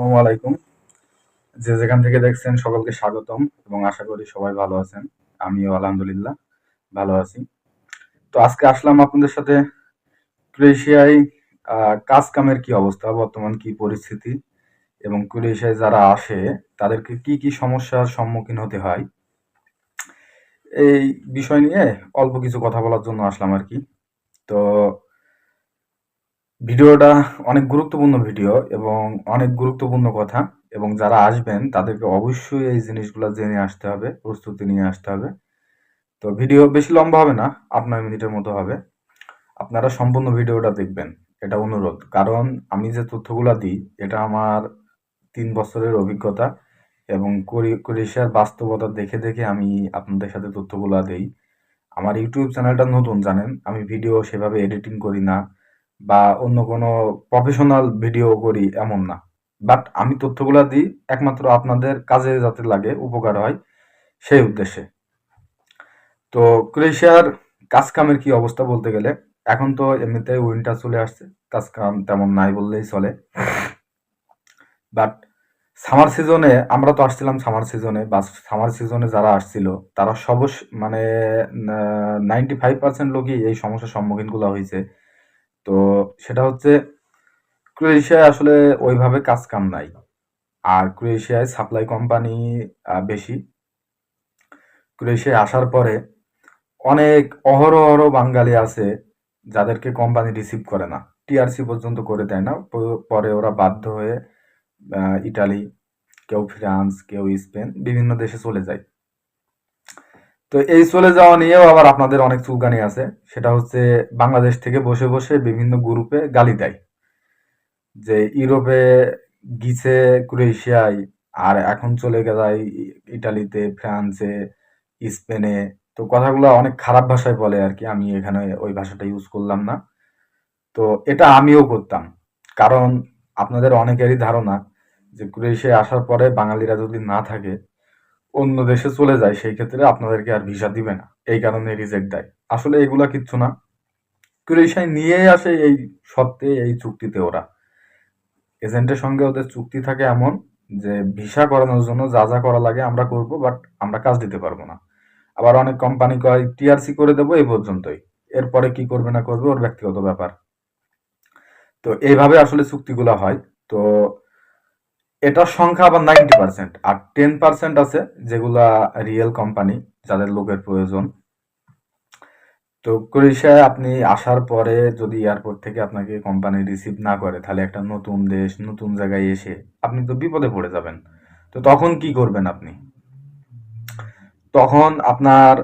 আসসালামু আলাইকুম। যে যেখান থেকে দেখছেন সকলকে স্বাগতম এবং আশা করি সবাই ভালো আছেন। আমিও আলহামদুলিল্লাহ ভালো আছি। তো আজকে আসলাম আপনাদের সাথে ক্রোয়েশিয়ায় কাজ কামের কি অবস্থা, বর্তমান কি পরিস্থিতি এবং ক্রোয়েশিয়ায় যারা আসে, তাদেরকে কি কি সমস্যার সম্মুখীন হতে হয়? এই বিষয় নিয়ে অল্প কিছু কথা বলার জন্য আসলাম আর কি। তো ভিডিওটা অনেক গুরুত্বপূর্ণ ভিডিও এবং অনেক গুরুত্বপূর্ণ কথা এবং যারা আসবেন, তাদেরকে অবশ্যই এই জিনিসগুলো জেনে আসতে হবে, প্রস্তুতি নিয়ে আসতে হবে। তো ভিডিও বেশি লম্বা হবে না, আপনার মিনিটের মতো হবে। আপনারা সম্পূর্ণ ভিডিওটা দেখবেন, এটা অনুরোধ। কারণ আমি যে তথ্যগুলো দিই, এটা আমার তিন বছরের অভিজ্ঞতা এবং ক্রোয়েশিয়ার বাস্তবতা দেখে দেখে আমি আপনাদের সাথে তথ্যগুলো দিই। আমার ইউটিউব চ্যানেলটা নতুন, জানেন? আমি ভিডিও সেভাবে এডিটিং করি না। বা অন্য কোনো প্রফেশনাল ভিডিও করি এমন না। বাট আমি তথ্যগুলো দিই, একমাত্র আপনাদের কাজে যাতে লাগে, উপকার হয়, সেই উদ্দেশ্যে। তো ক্রোয়েশিয়ার কাজ কামের কি অবস্থা বলতে গেলে, এখন তো এমনিতে উইন্টার চলে আসছে কাজ কাম তেমন নাই বললেই চলে। বাট সামার সিজনে আমরা তো আসছিলাম সামার সিজনে বা সামার সিজনে যারা আসছিল, তারা সব মানে নাইনটি ফাইভ পার্সেন্ট লোকই এই সমস্যার সম্মুখীনগুলো হয়েছে তো সেটা হচ্ছে ক্রোয়েশিয়ায় আসলে ওইভাবে কাজ কাম নাই। আর ক্রোয়েশিয়ায় সাপ্লাই কোম্পানি বেশি। ক্রোয়েশিয়ায় আসার পরে অনেক অহরহ বাঙালি আছে যাদেরকে কোম্পানি রিসিভ করে না। টিআরসি পর্যন্ত করে দেয় না। পরে ওরা বাধ্য হয়ে ইটালি, কেউ ফ্রান্স, কেউ স্পেন, বিভিন্ন দেশে চলে যায়। তো এই চলে যাওয়া নিয়েও আবার আপনাদের অনেক চুলকানি আছে। সেটা হচ্ছে বাংলাদেশ থেকে বসে বসে বিভিন্ন গ্রুপে গালি দেয়। যে ইউরোপে গিছে, ক্রোয়েশিয়ায়, আর এখন চলে যায় ইটালিতে, ফ্রান্সে, স্পেনে। তো কথাগুলো অনেক খারাপ ভাষায় বলে আর কি, আমি এখানে ওই ভাষাটা ইউজ করলাম না। তো এটা আমিও করতাম। কারণ আপনাদের অনেকেরই ধারণা যে ক্রোয়েশিয়ায় আসার পরে বাঙালিরা যদি না থাকে অন্য দেশে চলে যায়, সেই ক্ষেত্রে আপনাদেরকে আর ভিসা দিবে না। এই কারণে রিজেক্ট দেয়। আসলে এগুলা কিচ্ছু না। ক্রোয়েশিয়ায় নিয়ে আসে এই সত্ত্বে এই চুক্তিতে ওরা। এজেন্টের সঙ্গে ওদের চুক্তি থাকে এমন যে ভিসা করানোর জন্য যা যা করা লাগে আমরা করব বাট আমরা কাজ দিতে পারব না। আবার অনেক কোম্পানি কয় টিআরসি করে দেবো এই পর্যন্তই। এরপরে কি করবে না করবে ওর ব্যক্তিগত ব্যাপার। তো এইভাবে আসলে চুক্তিগুলো হয়। তো এটার সংখ্যা আবার নাইনটি পার্সেন্ট আর টেন পার্সেন্ট আছে যেগুলা রিয়েল কোম্পানি যাদের লোকের প্রয়োজন। তো ক্রোয়েশিয়ায় আপনি আসার পরে যদি এয়ারপোর্ট থেকে আপনাকে কোম্পানি রিসিভ না করে, তাহলে একটা নতুন দেশ, নতুন জায়গায় এসে আপনি তো বিপদে পড়ে যাবেন। তো তখন কি করবেন আপনি? তখন আপনার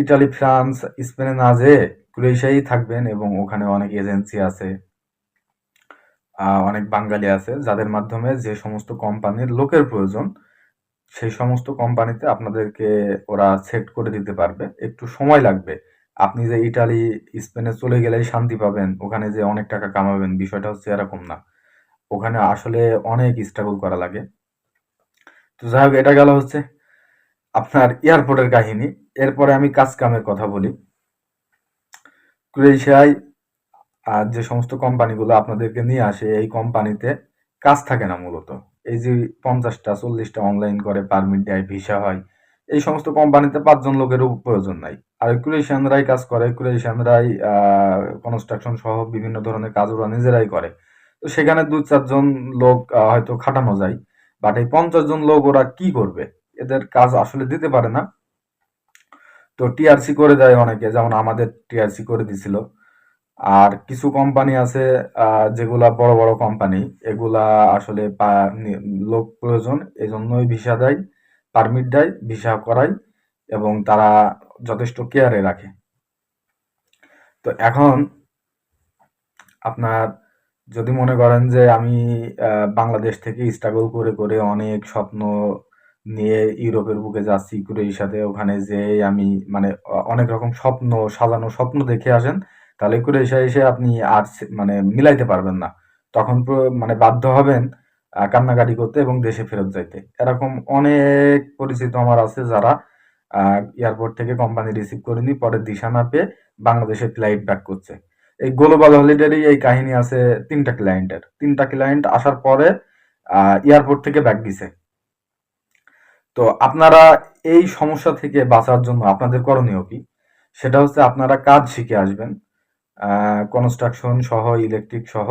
ইটালি, ফ্রান্স, স্পেনে না যেয়ে ক্রোয়েশিয়ায় থাকবেন এবং ওখানে অনেক এজেন্সি আছে। অনেক বাঙালি আছে যাদের মাধ্যমে যে সমস্ত কোম্পানির লোকের প্রয়োজন, সেই সমস্ত কোম্পানিতে আপনাদেরকে ওরা সেট করে দিতে পারবে। একটু সময় লাগবে। আপনি যে ইটালি, স্পেনে চলে গেলেই শান্তি পাবেন, ওখানে যে অনেক টাকা কামাবেন, বিষয়টা হচ্ছে এরকম না। ওখানে আসলে অনেক স্ট্রাগল করা লাগে। তো যাই হোক, এটা গেল হচ্ছে আপনার এয়ারপোর্টের কাহিনী। এরপরে আমি কাজ কামের কথা বলি। ক্রোয়েশিয়ায় আর যে সমস্ত কোম্পানিগুলো আপনাদেরকে নিয়ে আসে, এই কোম্পানিতে কাজ থাকে না মূলত। এই যে পঞ্চাশটা, চল্লিশটা অনলাইন করে পারমিট দেয়, ভিসা হয়। এই সমস্ত কোম্পানিতে পাঁচজন লোকেরও প্রয়োজন নাই। আর ক্রোয়েশিয়ানরাই কাজ করে ক্রোয়েশিয়ানরাই কনস্ট্রাকশন সহ বিভিন্ন ধরনের কাজ ওরা নিজেরাই করে। তো সেখানে দু চারজন লোক হয়তো খাটানো যায়। বাট এই পঞ্চাশ জন লোক ওরা কি করবে? এদের কাজ আসলে দিতে পারে না। তো টিআরসি করে দেয় অনেকে, যেমন আমাদের টিআরসি করে দিছিল। আর কিছু কোম্পানি আছে যেগুলা বড় বড় কোম্পানি এগুলা আসলে লোক প্রয়োজন এই জন্যই ভিসা দেয় পারমিট দেয়, ভিসা করায় এবং তারা যথেষ্ট কেয়ারে রাখে। তো এখন আপনার যদি মনে করেন যে আমি বাংলাদেশ থেকে স্ট্রাগল করে করে অনেক স্বপ্ন নিয়ে ইউরোপের বুকে যাচ্ছি সাথে, ওখানে যে আমি মানে অনেক রকম স্বপ্ন, সাজানো স্বপ্ন দেখে আসেন তাহলে করে এসে এসে আপনি আর মানে মিলাইতে পারবেন না। তখন মানে বাধ্য হবেন কান্নাকাটি করতে এবং দেশে ফেরত যাইতে। এরকম অনেক পরিচিত আমার আছে যারা এয়ারপোর্ট থেকে কোম্পানি রিসিভ করেনি, পরে দিশা না পেয়ে বাংলাদেশে ফ্লাইট ব্যাক করছে। এই গ্লোবাল হলিডেরই এই কাহিনী আছে তিনটা ক্লায়েন্টের। তিনটা ক্লায়েন্ট আসার পরে এয়ারপোর্ট থেকে ব্যাক দিছে। তো আপনারা এই সমস্যা থেকে বাঁচার জন্য আপনাদের করণীয় কি? সেটা হচ্ছে আপনারা কাজ শিখে আসবেন। কনস্ট্রাকশন সহ ইলেকট্রিক সহ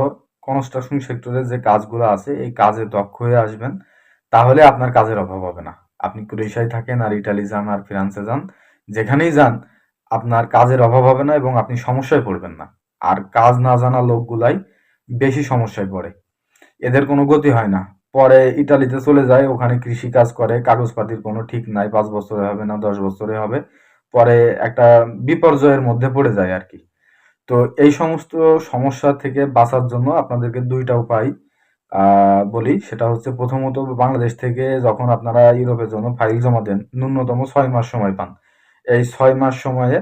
কনস্ট্রাকশন সেক্টরে যে কাজগুলো আছে, এই কাজে দক্ষ হয়ে আসবেন, তাহলে আপনার কাজের অভাব হবে না। আপনি ক্রোয়েশিয়ায় থাকেন, আর ইটালি যান, আর ফ্রান্সে যান, যেখানেই যান, আপনার কাজের অভাব হবে না এবং আপনি সমস্যায় পড়বেন না। আর কাজ না জানা লোকগুলাই বেশি সমস্যায় পড়ে। এদের কোনো গতি হয় না। পরে ইটালিতে চলে যায়, ওখানে কৃষি কাজ করে, কাগজপাতির কোনো ঠিক নাই, পাঁচ বছরে হবে না, দশ বছরে হবে। পরে একটা বিপর্যয়ের মধ্যে পড়ে যায় আর কি। তো এই সমস্ত সমস্যা থেকে বাঁচার জন্য আপনাদেরকে দুইটা উপায় বলি। সেটা হচ্ছে প্রথমত বাংলাদেশ থেকে যখন আপনারা ইউরোপের জন্য ফাইল জমা দেন, ন্যূনতম ছয় মাস সময় পান। এই ছয় মাস সময়ে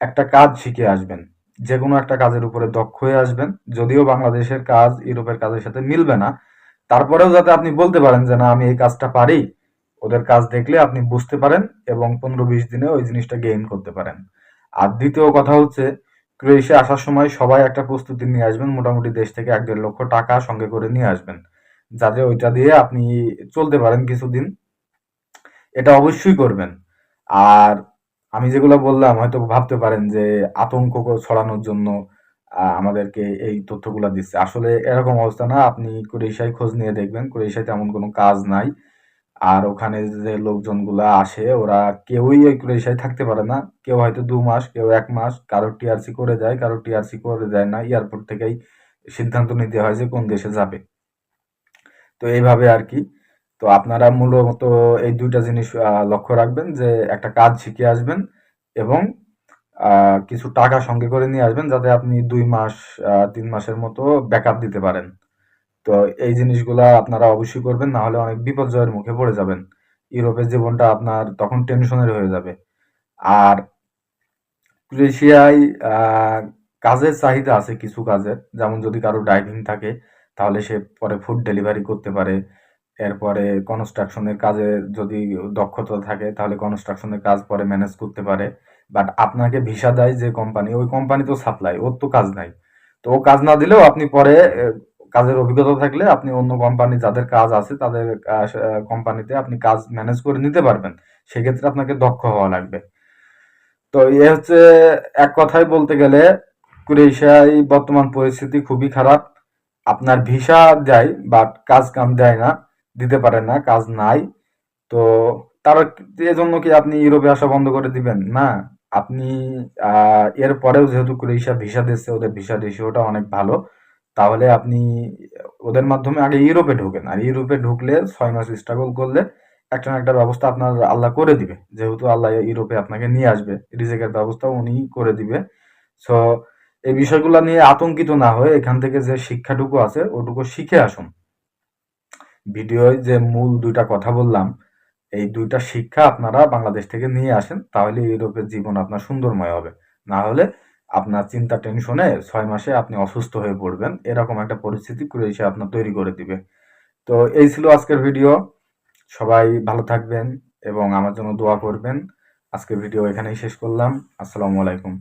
একটা কাজ শিখে আসবেন। যে কোনো একটা কাজের উপরে দক্ষ হয়ে আসবেন। যদিও বাংলাদেশের কাজ ইউরোপের কাজের সাথে মিলবে না। তারপরেও যাতে আপনি বলতে পারেন যে, না, আমি এই কাজটা পারি। ওদের কাজ দেখলে আপনি বুঝতে পারেন এবং পনেরো বিশ দিনে ওই জিনিসটা গেইন করতে পারেন। আর দ্বিতীয় কথা হচ্ছে ক্রোয়েশিয়া আসার সময় সবাই একটা প্রস্তুতি নিয়ে আসবেন, মোটামুটি দেশ থেকে এক দেড় লক্ষ টাকা সঙ্গে করে নিয়ে আসবেন। যাতে ওইটা দিয়ে আপনি চলতে পারেন কিছুদিন। এটা অবশ্যই করবেন। আর আমি যেগুলো বললাম, হয়তো ভাবতে পারেন যে আতঙ্ক ছড়ানোর জন্য আমাদেরকে এই তথ্যগুলো দিচ্ছে। আসলে এরকম অবস্থা না। আপনি ক্রোয়েশিয়ায় খোঁজ নিয়ে দেখবেন। ক্রোয়েশিয়ায় তেমন কোনো কাজ নাই। আর ওখানে যে লোকজনগুলা আসে, ওরা কেউই ওই ক্রোয়েশিয়ায় থাকতে পারে না। কেউ হয়তো দু মাস, কেউ এক মাস, কারও টিআরসি করে যায়, কারও টিআরসি করে যায় না। এয়ারপোর্ট থেকেই সিদ্ধান্ত নিতে হয় যে কোন দেশে যাবে। তো এইভাবে আর কি। তো আপনারা মূলত এই দুইটা জিনিস লক্ষ্য রাখবেন যে একটা কাজ শিখে আসবেন এবং কিছু টাকা সঙ্গে করে নিয়ে আসবেন যাতে আপনি দুই মাস তিন মাসের মতো ব্যাকআপ দিতে পারেন। তো এই জিনিসগুলা আপনারা অবশ্যই করবেন না হলে অনেক বিপর্যয়ের মুখে পড়ে যাবেন। ইউরোপের জীবনটা আপনার তখন টেনশনের হয়ে যাবে। আর ক্রোয়েশিয়ায় কাজের চাহিদা আছে কিছু কাজের, যেমন যদি কারও ড্রাইভিং থাকে, তাহলে সে পরে ফুড ডেলিভারি করতে পারে। এরপরে কনস্ট্রাকশনের কাজে যদি দক্ষতা থাকে, তাহলে কনস্ট্রাকশনের কাজ পরে ম্যানেজ করতে পারে। বাট আপনাকে ভিসা দেয় যে কোম্পানি, ওই কোম্পানি তো সাপ্লাই, ওর তো কাজ নাই। তো ও কাজ না দিলেও আপনি পরে কাজের অভিজ্ঞতা থাকলে আপনি অন্য কোম্পানি যাদের কাজ আছে, তাদের কোম্পানিতে আপনি কাজ ম্যানেজ করে নিতে পারবেন। সেক্ষেত্রে আপনাকে দক্ষ হওয়া লাগবে। তো এ হচ্ছে এক কথায় বলতে গেলে ক্রোয়েশিয়ায় বর্তমান পরিস্থিতি খুবই খারাপ। আপনার ভিসা দেয় বাট কাজ কাম দেয় না, দিতে পারে না, কাজ নাই। তো তার এজন্য কি আপনি ইউরোপে আসা বন্ধ করে দিবেন? না। আপনি এর পরেও যেহেতু ক্রোয়েশিয়া ভিসা দিচ্ছে, ওদের ভিসা রেশিওটা অনেক ভালো। তাহলে আপনি ওদের মাধ্যমে আগে ইউরোপে ঢোকেন। আর ইউরোপে ঢুকলে ছয় মাস স্ট্রাগল করলে একটা না একটা ব্যবস্থা আপনার আল্লাহ করে দিবে। যেহেতু আল্লাহ ইউরোপে আপনাকে নিয়ে আসবে, রিজেকের ব্যবস্থা উনি করে দিবে। সো এই বিষয়গুলো নিয়ে আতঙ্কিত না হয়ে এখান থেকে যে শিক্ষাটুকু আছে, ওটুকু শিখে আসুন। ভিডিওয় যে মূল দুইটা কথা বললাম, এই দুইটা শিক্ষা আপনারা বাংলাদেশ থেকে নিয়ে আসেন, তাহলে ইউরোপের জীবন আপনার সুন্দরময় হবে। না হলে আপনার চিন্তা টেনশনে ছয় মাসে আপনি অসুস্থ হয়ে পড়বেন। এরকম একটা পরিস্থিতি ক্রোয়েশিয়া আপনার তৈরি করে দিবে। তো এই ছিল আজকের ভিডিও। সবাই ভালো থাকবেন এবং আমার জন্য দোয়া করবেন। আজকের ভিডিও এখানেই শেষ করলাম। আসসালামু আলাইকুম।